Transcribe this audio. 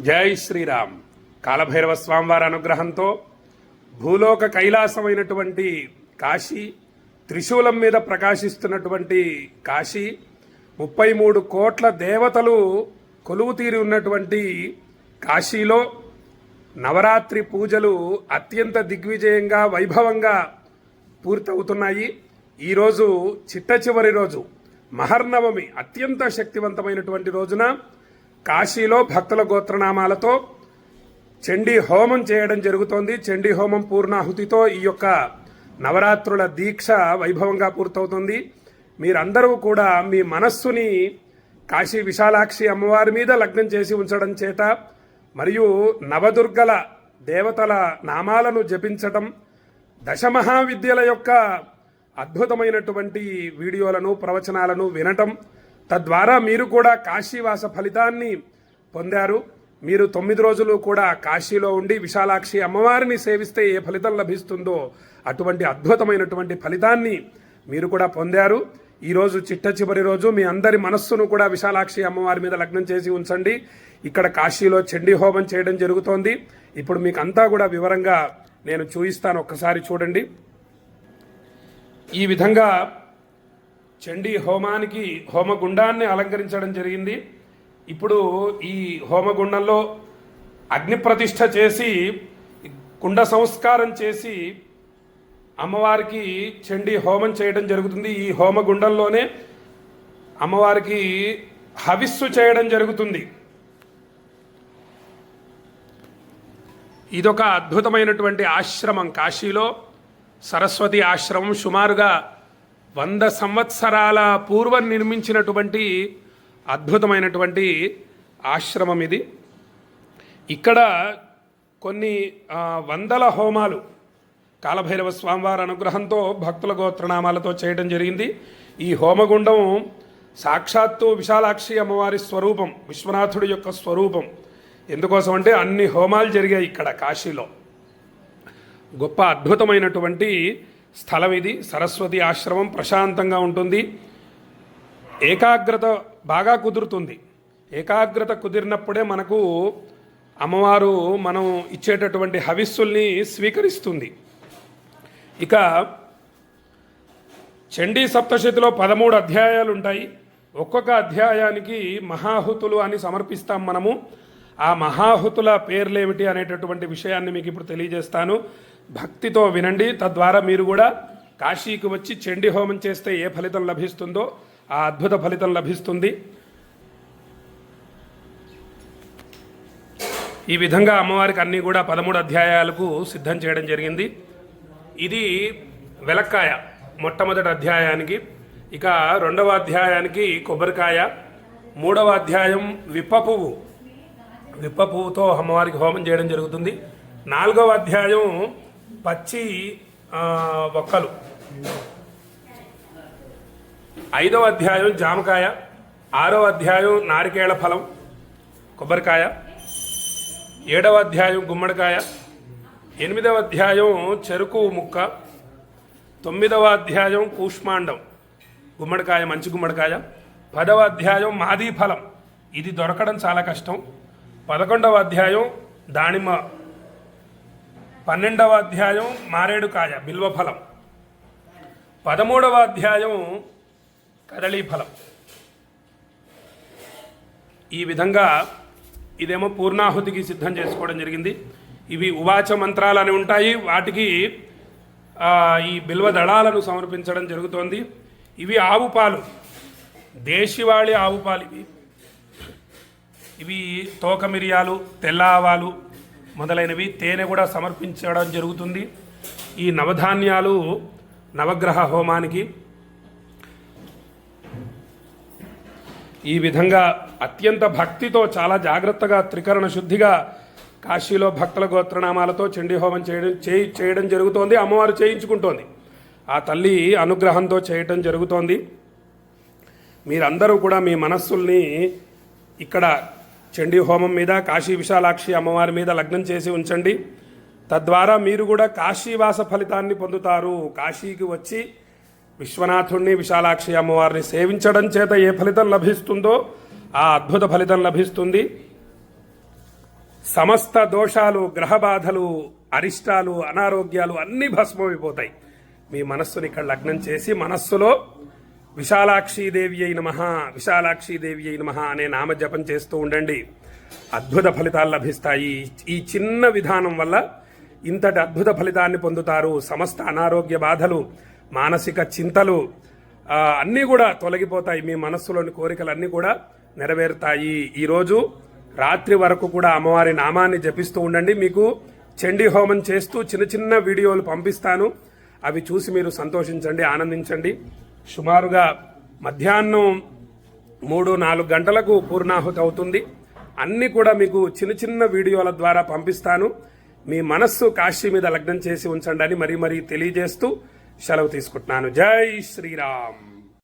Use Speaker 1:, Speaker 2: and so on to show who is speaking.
Speaker 1: జై శ్రీరామ్. కాలభైరవ స్వామివారి అనుగ్రహంతో భూలోక కైలాసమైనటువంటి కాశీ త్రిశూలం మీద ప్రకాశిస్తున్నటువంటి కాశీ ముప్పై మూడు కోట్ల దేవతలు కొలువు తీరి ఉన్నటువంటి కాశీలో నవరాత్రి పూజలు అత్యంత దిగ్విజయంగా వైభవంగా పూర్తవుతున్నాయి. ఈరోజు చిట్ట చివరి రోజు. మహర్నవమి అత్యంత శక్తివంతమైనటువంటి రోజున కాశీలో భక్తుల గోత్రనామాలతో చండీ హోమం చేయడం జరుగుతోంది. చండీ హోమం పూర్ణాహుతితో ఈ యొక్క నవరాత్రుల దీక్ష వైభవంగా పూర్తవుతుంది. మీరందరూ కూడా మీ మనస్సుని కాశీ విశాలాక్షి అమ్మవారి మీద లగ్నం చేసి ఉంచడం చేత మరియు నవదుర్గల దేవతల నామాలను జపించటం దశమహావిద్యల యొక్క అద్భుతమైనటువంటి వీడియోలను ప్రవచనాలను వినటం తద్వారా మీరు కూడా కాశీవాస ఫలితాన్ని పొందారు. మీరు తొమ్మిది రోజులు కూడా కాశీలో ఉండి విశాలాక్షి అమ్మవారిని సేవిస్తే ఏ ఫలితం లభిస్తుందో అటువంటి అద్భుతమైనటువంటి ఫలితాన్ని మీరు కూడా పొందారు. ఈరోజు చిట్ట చివరి రోజు మీ అందరి మనస్సును కూడా విశాలాక్షి అమ్మవారి మీద లగ్నం చేసి ఉంచండి. ఇక్కడ కాశీలో చండీ హోమం చేయడం జరుగుతోంది. ఇప్పుడు మీకు అంతా కూడా వివరంగా నేను చూయిస్తాను. ఒక్కసారి చూడండి. ఈ విధంగా చండీ హోమానికి హోమగుండాన్ని అలంకరించడం జరిగింది. ఇప్పుడు ఈ హోమగుండంలో అగ్ని ప్రతిష్ఠ చేసి కుండ సంస్కారం చేసి అమ్మవారికి చండీ హోమం చేయడం జరుగుతుంది. ఈ హోమగుండంలోనే అమ్మవారికి హవిస్సు చేయడం జరుగుతుంది. ఇదొక అద్భుతమైనటువంటి ఆశ్రమం. కాశీలో సరస్వతి ఆశ్రమం సుమారుగా వంద సంవత్సరాల పూర్వం నిర్మించినటువంటి అద్భుతమైనటువంటి ఆశ్రమం ఇది. ఇక్కడ కొన్ని వందల హోమాలు కాలభైరవ స్వామివారి అనుగ్రహంతో భక్తుల గోత్రనామాలతో చేయడం జరిగింది. ఈ హోమగుండం సాక్షాత్తు విశాలాక్షి అమ్మవారి స్వరూపం విశ్వనాథుడి యొక్క స్వరూపం. ఎందుకోసం అంటే అన్ని హోమాలు జరిగాయి ఇక్కడ కాశీలో. గొప్ప అద్భుతమైనటువంటి స్థలం ఇది సరస్వతి ఆశ్రమం ప్రశాంతంగా ఉంటుంది. ఏకాగ్రత బాగా కుదురుతుంది. ఏకాగ్రత కుదిరినప్పుడే మనకు అమ్మవారు మనం ఇచ్చేటటువంటి హవిస్సుల్ని స్వీకరిస్తుంది. ఇక చండీ సప్తశతిలో పదమూడు అధ్యాయాలు ఉంటాయి ఒక్కొక్క అధ్యాయానికి మహాహుతులు అని సమర్పిస్తాం మనము. ఆ మహాహుతుల పేర్లేమిటి అనేటటువంటి విషయాన్ని మీకు ఇప్పుడు తెలియజేస్తాను. భక్తితో వినండి. తద్వారా మీరు కూడా కాశీకి వచ్చి చండీ హోమం చేస్తే ఏ ఫలితం లభిస్తుందో ఆ అద్భుత ఫలితం లభిస్తుంది. ఈ విధంగా అమ్మవారికి అన్నీ కూడా పదమూడు అధ్యాయాలకు సిద్ధం చేయడం జరిగింది. ఇది వెలక్కాయ మొట్టమొదటి అధ్యాయానికి. ఇక రెండవ అధ్యాయానికి కొబ్బరికాయ మూడవ అధ్యాయం విప్ప పువ్వు. విప్ప పువ్వుతో అమ్మవారికి హోమం చేయడం జరుగుతుంది. నాలుగవ అధ్యాయం పచ్చి ఒక్కలు ఐదవ అధ్యాయం జామకాయ ఆరవ అధ్యాయం నారికేళ ఫలం కొబ్బరికాయ ఏడవ అధ్యాయం గుమ్మడికాయ ఎనిమిదవ అధ్యాయం చెరుకు ముక్క తొమ్మిదవ అధ్యాయం కూష్మాండం గుమ్మడికాయ మంచి గుమ్మడికాయ పదవ అధ్యాయం మాదీ ఫలం. ఇది దొరకడం చాలా కష్టం. పదకొండవ అధ్యాయం దానిమ్మ పన్నెండవ అధ్యాయం మారేడుకాయ బిల్వ ఫలం. పదమూడవ అధ్యాయం కదళీఫలం ఈ విధంగా ఇదేమో పూర్ణాహుతికి సిద్ధం చేసుకోవడం జరిగింది. ఇవి ఉవాచ మంత్రాలు అని ఉంటాయి. వాటికి ఈ బిల్వ దళాలను సమర్పించడం జరుగుతోంది. ఇవి ఆవు పాలు. దేశివాళి ఆవు పాలు ఇవి. ఇవి తోక మిరియాలు తెల్ల ఆవాలు మొదలైనవి తేనె కూడా సమర్పించడం జరుగుతుంది. ఈ నవధాన్యాలు నవగ్రహ హోమానికి ఈ విధంగా అత్యంత భక్తితో చాలా జాగ్రత్తగా త్రికరణ శుద్ధిగా కాశీలో భక్తుల గోత్రనామాలతో చండీ హోమం చేయడం చేయి చేయడం జరుగుతోంది అమ్మవారు చేయించుకుంటోంది. ఆ తల్లి అనుగ్రహంతో చేయటం జరుగుతోంది. మీరందరూ కూడా మీ మనస్సుల్ని ఇక్కడ చండీ హోమం మీద కాశీ విశాలాక్షి అమ్మవారి మీద లగ్నం చేసి ఉంచండి. తద్వారా మీరు కూడా కాశీవాస ఫలితాన్ని పొందుతారు. కాశీకి వచ్చి విశ్వనాథుణ్ణి విశాలాక్షి అమ్మవారిని సేవించడం చేత ఏ ఫలితం లభిస్తుందో ఆ అద్భుత ఫలితం లభిస్తుంది. సమస్త దోషాలు గ్రహ బాధలు అరిష్టాలు అనారోగ్యాలు అన్నీ భస్మమైపోతాయి. మీ మనస్సుని ఇక్కడ లగ్నం చేసి మనస్సులో విశాలాక్షీదేవి అయిన మహా విశాలాక్షీదేవి అయిన మహా అనే నామజపం చేస్తూ ఉండండి. అద్భుత ఫలితాలు లభిస్తాయి. ఈ చిన్న విధానం వల్ల ఇంతటి అద్భుత ఫలితాన్ని పొందుతారు. సమస్త అనారోగ్య బాధలు మానసిక చింతలు అన్నీ కూడా తొలగిపోతాయి. మీ మనస్సులోని కోరికలన్నీ కూడా నెరవేరుతాయి. ఈరోజు రాత్రి వరకు కూడా అమ్మవారి నామాన్ని జపిస్తూ ఉండండి. మీకు చండీ హోమం చేస్తూ చిన్న చిన్న వీడియోలు పంపిస్తాను. అవి చూసి మీరు సంతోషించండి ఆనందించండి. సుమారుగా మధ్యాహ్నం మూడు నాలుగు గంటలకు పూర్ణాహుతి అవుతుంది. అన్ని కూడా మీకు చిన్న చిన్న వీడియోల ద్వారా పంపిస్తాను. మీ మనస్సు కాశీ మీద లగ్నం చేసి ఉంచండి అని మరీ మరీ తెలియజేస్తూ సెలవు తీసుకుంటున్నాను. జై శ్రీరామ్.